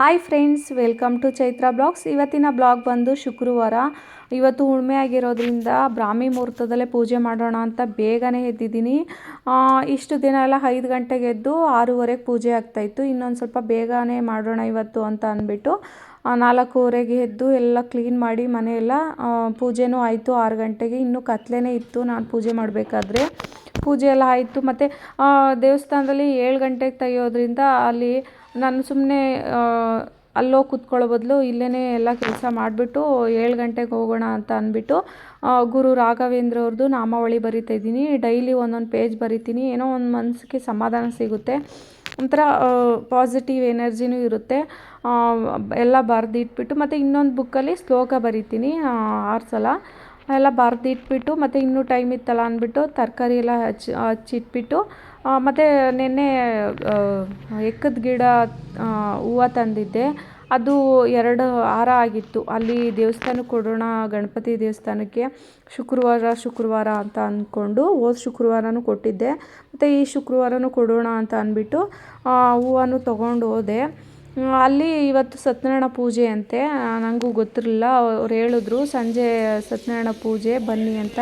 Hi friends welcome to Chaitra blogs ಇವತ್ತಿನ blog ಬಂದು ಶುಕ್ರವಾರ. ಇವತ್ತು ಹುಣ್ಮೆ ಆಗಿರೋದ್ರಿಂದ ಬ್ರಾಹ್ಮಿ ಮುಹೂರ್ತದಲ್ಲೇ ಪೂಜೆ ಮಾಡೋಣ ಅಂತ ಬೇಗನೆ ಎದ್ದಿದ್ದೀನಿ. ಇಷ್ಟು ದಿನ ಎಲ್ಲ ಐದು ಗಂಟೆಗೆ ಎದ್ದು ಆರೂವರೆಗೆ ಪೂಜೆ ಆಗ್ತಾಯಿತ್ತು ಇನ್ನೊಂದು ಸ್ವಲ್ಪ ಬೇಗನೆ ಮಾಡೋಣ ಇವತ್ತು ಅಂತ ಅಂದ್ಬಿಟ್ಟು ನಾಲ್ಕೂವರೆಗೆ ಎದ್ದು ಎಲ್ಲ ಕ್ಲೀನ್ ಮಾಡಿ ಮನೆಯೆಲ್ಲ ಪೂಜೆನೂ ಆಯಿತು. ಆರು ಗಂಟೆಗೆ ಇನ್ನೂ ಕತ್ಲೆನೇ ಇತ್ತು ನಾನು ಪೂಜೆ ಮಾಡಬೇಕಾದ್ರೆ. ಪೂಜೆ ಎಲ್ಲ ಆಯಿತು. ಮತ್ತು ದೇವಸ್ಥಾನದಲ್ಲಿ ಏಳು ಗಂಟೆಗೆ ತೆಗೆಯೋದ್ರಿಂದ ಅಲ್ಲಿ ನಾನು ಸುಮ್ಮನೆ ಅಲ್ಲೋಗಿ ಕೂತ್ಕೊಳ್ಳೋ ಬದಲು ಇಲ್ಲೇ ಎಲ್ಲ ಕೆಲಸ ಮಾಡಿಬಿಟ್ಟು ಏಳು ಗಂಟೆಗೆ ಹೋಗೋಣ ಅಂತ ಅಂದ್ಬಿಟ್ಟು ಗುರು ರಾಘವೇಂದ್ರ ಅವ್ರದ್ದು ನಾಮಾವಳಿ ಬರಿತಾ ಇದ್ದೀನಿ. ಡೈಲಿ ಒಂದೊಂದು ಪೇಜ್ ಬರಿತೀನಿ. ಏನೋ ಒಂದು ಮನಸ್ಸಿಗೆ ಸಮಾಧಾನ ಸಿಗುತ್ತೆ. ಒಂಥರ ಪಾಸಿಟಿವ್ ಎನರ್ಜಿನೂ ಇರುತ್ತೆ. ಎಲ್ಲ ಬರೆದಿಟ್ಬಿಟ್ಟು ಮತ್ತು ಇನ್ನೊಂದು ಬುಕ್ಕಲ್ಲಿ ಶ್ಲೋಕ ಬರಿತೀನಿ ಆರು ಸಲ. ಎಲ್ಲ ಬರೆದಿಟ್ಬಿಟ್ಟು ಮತ್ತು ಇನ್ನೂ ಟೈಮ್ ಇತ್ತಲ್ಲ ಅಂದ್ಬಿಟ್ಟು ತರಕಾರಿ ಎಲ್ಲ ಹಚ್ಚಿ ಹಚ್ಚಿಟ್ಬಿಟ್ಟು ಮತ್ತು ನಿನ್ನೆ ಎಕ್ಕದ ಗಿಡ ಹೂವು ತಂದಿದ್ದೆ. ಅದು ಎರಡು ಹಾರ ಆಗಿತ್ತು. ಅಲ್ಲಿ ದೇವಸ್ಥಾನಕ್ಕೆ ಕೊಡೋಣ, ಗಣಪತಿ ದೇವಸ್ಥಾನಕ್ಕೆ ಶುಕ್ರವಾರ ಶುಕ್ರವಾರ ಅಂತ ಅಂದ್ಕೊಂಡು ಹೋದ ಶುಕ್ರವಾರನೂ ಕೊಟ್ಟಿದ್ದೆ. ಮತ್ತು ಈ ಶುಕ್ರವಾರನೂ ಕೊಡೋಣ ಅಂತ ಅಂದ್ಬಿಟ್ಟು ಹೂವನ್ನು ತೊಗೊಂಡು ಹೋದೆ. ಅಲ್ಲಿ ಇವತ್ತು ಸತ್ಯನಾರಾಯಣ ಪೂಜೆ ಅಂತೆ. ನನಗೂ ಗೊತ್ತಿರಲಿಲ್ಲ. ಅವ್ರು ಹೇಳಿದ್ರು, ಸಂಜೆ ಸತ್ಯನಾರಾಯಣ ಪೂಜೆ ಬನ್ನಿ ಅಂತ.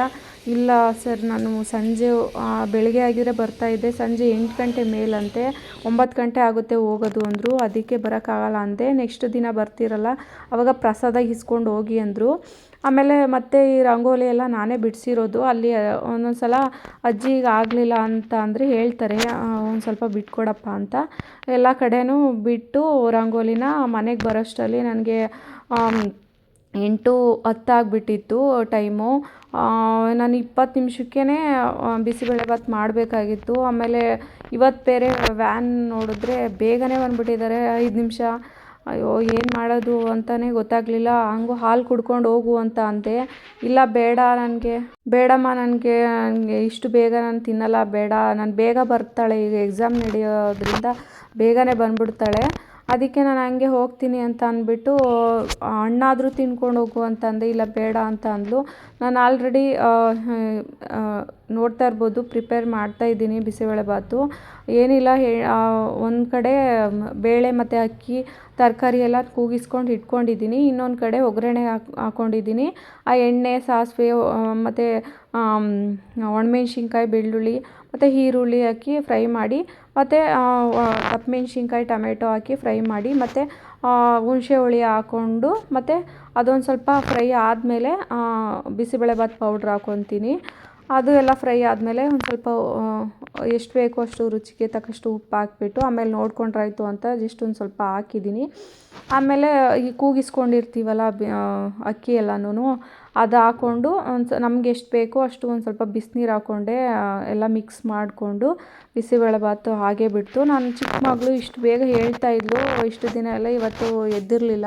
ಇಲ್ಲ ಸರ್, ನಾನು ಸಂಜೆ ಬೆಳಗ್ಗೆ ಆಗಿದ್ರೆ ಬರ್ತಾಯಿದ್ದೆ ಸಂಜೆ ಎಂಟು ಗಂಟೆ ಮೇಲಂತೆ, ಒಂಬತ್ತು ಗಂಟೆ ಆಗುತ್ತೆ ಹೋಗೋದು ಅಂದರು. ಅದಕ್ಕೆ ಬರೋಕ್ಕಾಗಲ್ಲ ಅಂದೆ. ನೆಕ್ಸ್ಟ್ ದಿನ ಬರ್ತೀರಲ್ಲ. ಅವಾಗ ಪ್ರಸಾದ ಇಸ್ಕೊಂಡು ಹೋಗಿ ಅಂದರು. ಆಮೇಲೆ ಮತ್ತೆ ಈ ರಂಗೋಲಿ ಎಲ್ಲ ನಾನೇ ಬಿಡಿಸಿರೋದು. ಅಲ್ಲಿ ಒಂದೊಂದು ಸಲ ಅಜ್ಜಿಗೆ ಆಗಲಿಲ್ಲ ಅಂತ ಅಂದರೆ ಹೇಳ್ತಾರೆ. ಒಂದು ಸ್ವಲ್ಪ ಬಿಟ್ಕೊಡಪ್ಪ ಅಂತ. ಎಲ್ಲ ಕಡೆನೂ ಬಿಟ್ಟು ರಂಗೋಲಿನ ಮನೆಗೆ ಬರೋಷ್ಟರಲ್ಲಿ ನನಗೆ ಎಂಟು ಹತ್ತಾಗ್ಬಿಟ್ಟಿತ್ತು ಟೈಮು. ನಾನು ಇಪ್ಪತ್ತು ನಿಮಿಷಕ್ಕೇ ಬಿಸಿಬೇಳೆಭಾತ್ ಮಾಡಬೇಕಾಗಿತ್ತು. ಆಮೇಲೆ ಇವತ್ತು ಬೇರೆ ವ್ಯಾನ್ ನೋಡಿದ್ರೆ ಬೇಗನೆ ಬಂದುಬಿಟ್ಟಿದ್ದಾರೆ, ಐದು ನಿಮಿಷ. ಅಯ್ಯೋ, ಏನು ಮಾಡೋದು ಅಂತಲೇ ಗೊತ್ತಾಗಲಿಲ್ಲ. ಹಂಗೂ ಹಾಲು ಕುಡ್ಕೊಂಡು ಹೋಗು ಅಂತ ಅಂದೆ. ಇಲ್ಲ, ಬೇಡ ನನಗೆ. ಬೇಡಮ್ಮ ನನಗೆ ನನಗೆ ಇಷ್ಟು ಬೇಗ ನಾನು ತಿನ್ನಲ್ಲ, ಬೇಡ. ನಾನು ಬೇಗ ಬರ್ತಾಳೆ, ಈಗ ಎಕ್ಸಾಮ್ ನಡೆಯೋದ್ರಿಂದ ಬೇಗನೆ ಬಂದ್ಬಿಡ್ತಾಳೆ. ಅದಕ್ಕೆ ನಾನು ಹಂಗೆ ಹೋಗ್ತೀನಿ ಅಂತ ಅಂದ್ಬಿಟ್ಟು ಹಣ್ಣಾದರೂ ತಿನ್ಕೊಂಡು ಹೋಗು ಅಂತ ಅಂದೆ ಇಲ್ಲ ಬೇಡ ಅಂತ ಅಂದಳು ನಾನು ಆಲ್ರೆಡಿ ನೋಡ್ತಾ ಇರ್ಬೋದು ಪ್ರಿಪೇರ್ ಮಾಡ್ತಾ ಇದ್ದೀನಿ ಬಿಸಿಬೇಳೆಭಾತು ಏನಿಲ್ಲ, ಹೇ ಒಂದು ಕಡೆ ಬೇಳೆ ಮತ್ತು ಅಕ್ಕಿ, ತರಕಾರಿ ಎಲ್ಲ ಕೂಗಿಸ್ಕೊಂಡು ಇಟ್ಕೊಂಡಿದ್ದೀನಿ. ಇನ್ನೊಂದು ಕಡೆ ಒಗ್ಗರಣೆ ಹಾಕ್ ಹಾಕ್ಕೊಂಡಿದ್ದೀನಿ ಆ ಎಣ್ಣೆ, ಸಾಸಿವೆ ಮತ್ತು ಒಣಮೆಣ್ಸಿನ್ಕಾಯಿ, ಬೆಳ್ಳುಳ್ಳಿ ಮತ್ತು ಈರುಳ್ಳಿ ಹಾಕಿ ಫ್ರೈ ಮಾಡಿ, ಮತ್ತು ಹಸಿಮೆಣ್ಸಿನ್ಕಾಯಿ ಟೊಮೆಟೊ ಹಾಕಿ ಫ್ರೈ ಮಾಡಿ, ಮತ್ತು ಹುಣಸೆ ಹುಳಿ ಹಾಕ್ಕೊಂಡು ಮತ್ತು, ಅದೊಂದು ಸ್ವಲ್ಪ ಫ್ರೈ ಆದಮೇಲೆ ಬಿಸಿಬೇಳೆಭಾತ್ ಪೌಡ್ರ್ ಹಾಕ್ಕೊತೀನಿ ಅದು ಎಲ್ಲ ಫ್ರೈ ಆದಮೇಲೆ ಒಂದು ಸ್ವಲ್ಪ ಎಷ್ಟು ಬೇಕೋ ಅಷ್ಟು ರುಚಿಗೆ ತಕ್ಕಷ್ಟು ಉಪ್ಪು ಹಾಕ್ಬಿಟ್ಟು, ಆಮೇಲೆ ನೋಡ್ಕೊಂಡ್ರಾಯ್ತು ಅಂತ ಜಸ್ಟ್ ಒಂದು ಸ್ವಲ್ಪ ಹಾಕಿದ್ದೀನಿ ಆಮೇಲೆ ಈ ಕೂಗಿಸ್ಕೊಂಡಿರ್ತೀವಲ್ಲ ಅಕ್ಕಿ ಎಲ್ಲನೂ ಅದು ಹಾಕ್ಕೊಂಡು ಒಂದು ನಮ್ಗೆ ಎಷ್ಟು ಬೇಕೋ ಅಷ್ಟು ಒಂದು ಸ್ವಲ್ಪ ಬಿಸಿನೀರು ಹಾಕ್ಕೊಂಡೆ ಎಲ್ಲ ಮಿಕ್ಸ್ ಮಾಡಿಕೊಂಡು ಬಿಸಿಬೇಳೆಭಾತು ಹಾಗೇ ಬಿಡ್ತು. ನಾನು ಚಿಕ್ಕ ಮಗಳು ಇಷ್ಟು ಬೇಗ ಹೇಳ್ತಾ ಇದ್ಲು, ಇಷ್ಟು ದಿನ ಎಲ್ಲ ಇವತ್ತು ಎದ್ದಿರಲಿಲ್ಲ.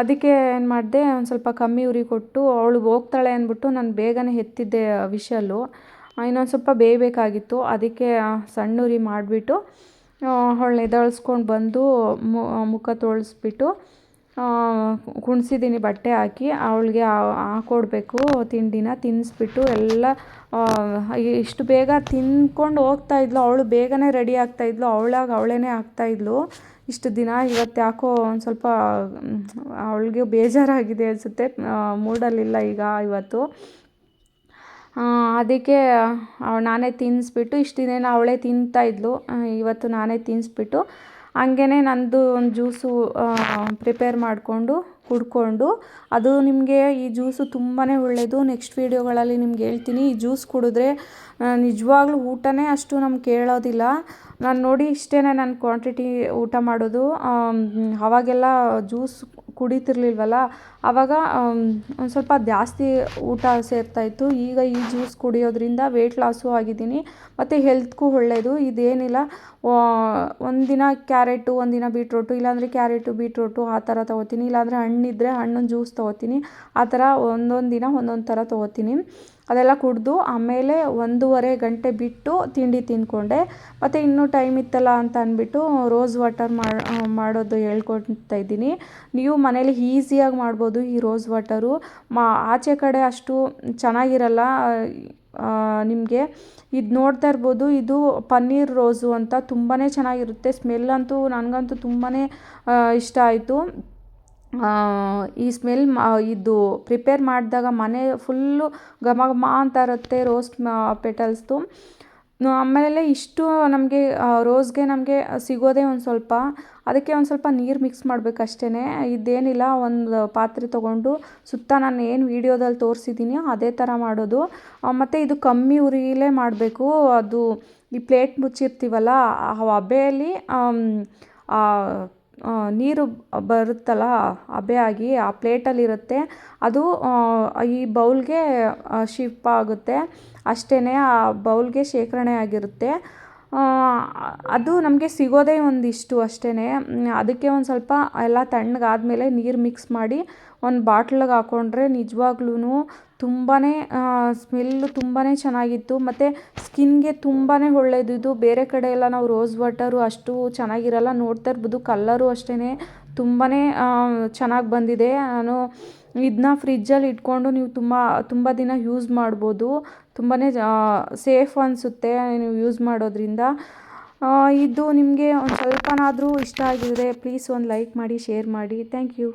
ಅದಕ್ಕೆ ಏನು ಮಾಡಿದೆ, ಒಂದು ಸ್ವಲ್ಪ ಕಮ್ಮಿ ಉರಿ ಕೊಟ್ಟು, ಅವಳು ಹೋಗ್ತಾಳೆ ಅಂದ್ಬಿಟ್ಟು ನಾನು ಬೇಗನೆ ಎತ್ತಿದ್ದೆ ವಿಷಲ್ಲು. ಇನ್ನೊಂದು ಸ್ವಲ್ಪ ಬೇಯಬೇಕಾಗಿತ್ತು, ಅದಕ್ಕೆ ಸಣ್ಣ ಉರಿ ಮಾಡಿಬಿಟ್ಟು ಅವಳನ್ನ ಎದಳಿಸ್ಕೊಂಡು ಬಂದು ಮುಖ ತೊಳೆಸ್ಬಿಟ್ಟು ಕುಣಿಸಿದ್ದೀನಿ ಬಟ್ಟೆ ಹಾಕಿ, ಅವಳಿಗೆ ಹಾಕ್ಕೊಡ್ಬೇಕು ತಿಂಡಿನ ತಿನ್ನಿಸ್ಬಿಟ್ಟು ಎಲ್ಲ ಇಷ್ಟು ಬೇಗ ತಿನ್ಕೊಂಡು ಹೋಗ್ತಾ ಇದ್ಲು. ಅವಳು ಬೇಗನೆ ರೆಡಿ ಆಗ್ತಾಯಿದ್ಲು ಅವಳಾಗಿ ಅವಳೇ ಆಗ್ತಾಯಿದ್ಲು ಇಷ್ಟು ದಿನ ಇವತ್ತು ಯಾಕೋ ಒಂದು ಸ್ವಲ್ಪ ಅವಳಿಗೆ ಬೇಜಾರಾಗಿದೆ ಅನಿಸುತ್ತೆ. ಮೂಡಲ್ಲಿಲ್ಲ ಈಗ ಇವತ್ತು. ಅದಕ್ಕೆ ನಾನೇ ತಿನ್ನಿಸ್ಬಿಟ್ಟು ಇಷ್ಟು ದಿನ ಅವಳೇ ತಿಂತಾಯಿದ್ಲು ಇವತ್ತು ನಾನೇ ತಿನ್ನಿಸ್ಬಿಟ್ಟು ಹಂಗೇ ನನ್ನದು ಒಂದು ಜ್ಯೂಸು ಪ್ರಿಪೇರ್ ಮಾಡಿಕೊಂಡು, ಕುಡ್ಕೊಂಡು, ಅದು ನಿಮಗೆ ಈ ಜ್ಯೂಸು ತುಂಬಾ ಒಳ್ಳೆಯದು ನೆಕ್ಸ್ಟ್ ವೀಡಿಯೋಗಳಲ್ಲಿ ನಿಮ್ಗೆ ಹೇಳ್ತೀನಿ, ಈ ಜ್ಯೂಸ್ ಕುಡಿದ್ರೆ ನಿಜವಾಗ್ಲೂ ಊಟನೇ ಅಷ್ಟು ನಮ್ಗೆ ಕೇಳೋದಿಲ್ಲ. ನಾನು ನೋಡಿ ಇಷ್ಟೇ ನಾನು ಕ್ವಾಂಟಿಟಿ ಊಟ ಮಾಡೋದು. ಅವಾಗೆಲ್ಲ ಜ್ಯೂಸ್ ಕುಡಿತಿರ್ಲಿಲ್ವಲ್ಲ? ಆವಾಗ ಒಂದು ಸ್ವಲ್ಪ ಜಾಸ್ತಿ ಊಟ ಸೇರ್ತಾಯಿತ್ತು ಈಗ ಈ ಜ್ಯೂಸ್ ಕುಡಿಯೋದ್ರಿಂದ ವೆಯ್ಟ್ ಲಾಸು ಆಗಿದ್ದೀನಿ. ಮತ್ತು ಹೆಲ್ತ್ಗೂ ಒಳ್ಳೆಯದು ಇದೇನಿಲ್ಲ. ಒಂದಿನ ಕ್ಯಾರೆಟು ಒಂದಿನ ಬೀಟ್ರೋಟು ಇಲ್ಲಾಂದರೆ ಕ್ಯಾರೆಟು ಬೀಟ್ರೋಟು ಆ ಥರ ತೊಗೋತೀನಿ. ಇಲ್ಲಾಂದರೆ ಹಣ್ಣಿದ್ದರೆ ಹಣ್ಣಿನ ಜ್ಯೂಸ್ ತೊಗೋತೀನಿ. ಆ ಥರ ಒಂದೊಂದು ದಿನ ಒಂದೊಂದು ಥರ ತೊಗೋತೀನಿ. ಅದೆಲ್ಲ ಕುಡಿದು ಆಮೇಲೆ ಒಂದೂವರೆ ಗಂಟೆ ಬಿಟ್ಟು ತಿಂಡಿ ತಿಂದ್ಕೊಂಡೆ. ಮತ್ತು ಇನ್ನೂ ಟೈಮ್ ಇತ್ತಲ್ಲ ಅಂತ ಅಂದ್ಬಿಟ್ಟು ರೋಸ್ ವಾಟರ್ ಮಾಡೋದು ಹೇಳ್ಕೊಡ್ತಾ ಇದ್ದೀನಿ. ನೀವು ಮನೇಲಿ ಈಸಿಯಾಗಿ ಮಾಡ್ಬೋದು ಈ ರೋಸ್ ವಾಟರು. ಮಾ, ಆಚೆ ಕಡೆ ಅಷ್ಟು ಚೆನ್ನಾಗಿರಲ್ಲ ನಿಮಗೆ. ಇದು ನೋಡ್ತಾ ಇರ್ಬೋದು, ಇದು ಪನ್ನೀರ್ ರೋಸು ಅಂತ ತುಂಬಾ ಚೆನ್ನಾಗಿರುತ್ತೆ. ಸ್ಮೆಲ್ ಅಂತೂ, ನನಗಂತೂ ತುಂಬಾ ಇಷ್ಟ ಆಯಿತು. ಈ ಸ್ಮೆಲ್ ಇದು ಪ್ರಿಪೇರ್ ಮಾಡಿದಾಗ ಮನೆ ಫುಲ್ಲು ಘಮ ಘಮ ಅಂತ ಇರುತ್ತೆ ರೋಸ್ ಪೆಟಲ್ಸ್ದು ಆಮೇಲೆ ಇಷ್ಟು ನಮಗೆ ರೋಸ್ಗೆ ನಮಗೆ ಸಿಗೋದೇ ಒಂದು ಸ್ವಲ್ಪ. ಅದಕ್ಕೆ ಒಂದು ಸ್ವಲ್ಪ ನೀರು ಮಿಕ್ಸ್ ಮಾಡಬೇಕು ಇದೇನಿಲ್ಲ, ಒಂದು ಪಾತ್ರೆ ತೊಗೊಂಡು ಸುತ್ತ ನಾನು ಏನು ವೀಡಿಯೋದಲ್ಲಿ ತೋರಿಸಿದ್ದೀನಿ ಅದೇ ಥರ ಮಾಡೋದು. ಮತ್ತು ಇದು ಕಮ್ಮಿ ಉರಿಲೇ ಮಾಡಬೇಕು. ಅದು ಈ ಪ್ಲೇಟ್ ಮುಚ್ಚಿರ್ತೀವಲ್ಲ, ಆ ಹಬೆಯಲ್ಲಿ ನೀರು ಬರುತ್ತಲ್ಲ, ಹಬೆ ಆಗಿ ಆ ಪ್ಲೇಟಲ್ಲಿರುತ್ತೆ ಅದು ಈ ಬೌಲ್ಗೆ ಶಿಫ್ಟ್ ಆಗುತ್ತೆ. ಅಷ್ಟೇ ಆ ಬೌಲ್ಗೆ ಶೇಖರಣೆ ಆಗಿರುತ್ತೆ. ಅದು ನಮಗೆ ಸಿಗೋದೇ ಒಂದಿಷ್ಟು ಅಷ್ಟೇ ಅದಕ್ಕೆ ಒಂದು ಸ್ವಲ್ಪ ಎಲ್ಲ ತಣ್ಣಗಾದ್ಮೇಲೆ ನೀರು ಮಿಕ್ಸ್ ಮಾಡಿ ಒಂದು ಬಾಟ್ಲಿಗೆ ಹಾಕ್ಕೊಂಡ್ರೆ ನಿಜವಾಗ್ಲೂ ತುಂಬಾ ಸ್ಮೆಲ್ಲು ತುಂಬಾ ಚೆನ್ನಾಗಿತ್ತು. ಮತ್ತು ಸ್ಕಿನ್ಗೆ ತುಂಬಾ ಒಳ್ಳೆಯದಿದ್ದು ಬೇರೆ ಕಡೆ ಎಲ್ಲ ನಾವು ರೋಸ್ ವಾಟರು ಅಷ್ಟು ಚೆನ್ನಾಗಿರಲ್ಲ, ನೋಡ್ತಾ ಇರ್ಬೋದು. ಕಲ್ಲರು ಅಷ್ಟೇ ತುಂಬಾ ಚೆನ್ನಾಗಿ ಬಂದಿದೆ. ನಾನು ಇದನ್ನ ಫ್ರಿಜ್ಜಲ್ಲಿ ಇಟ್ಕೊಂಡು ನೀವು ತುಂಬ ತುಂಬ ದಿನ ಯೂಸ್ ಮಾಡ್ಬೋದು. ತುಂಬಾ ಸೇಫ್ ಅನಿಸುತ್ತೆ ನೀವು ಯೂಸ್ ಮಾಡೋದ್ರಿಂದ. ಇದು ನಿಮಗೆ ಒಂದು ಸ್ವಲ್ಪನಾದರೂ ಇಷ್ಟ ಆಗಿದ್ರೆ ಪ್ಲೀಸ್ ಒಂದು ಲೈಕ್ ಮಾಡಿ ಶೇರ್ ಮಾಡಿ. Thank you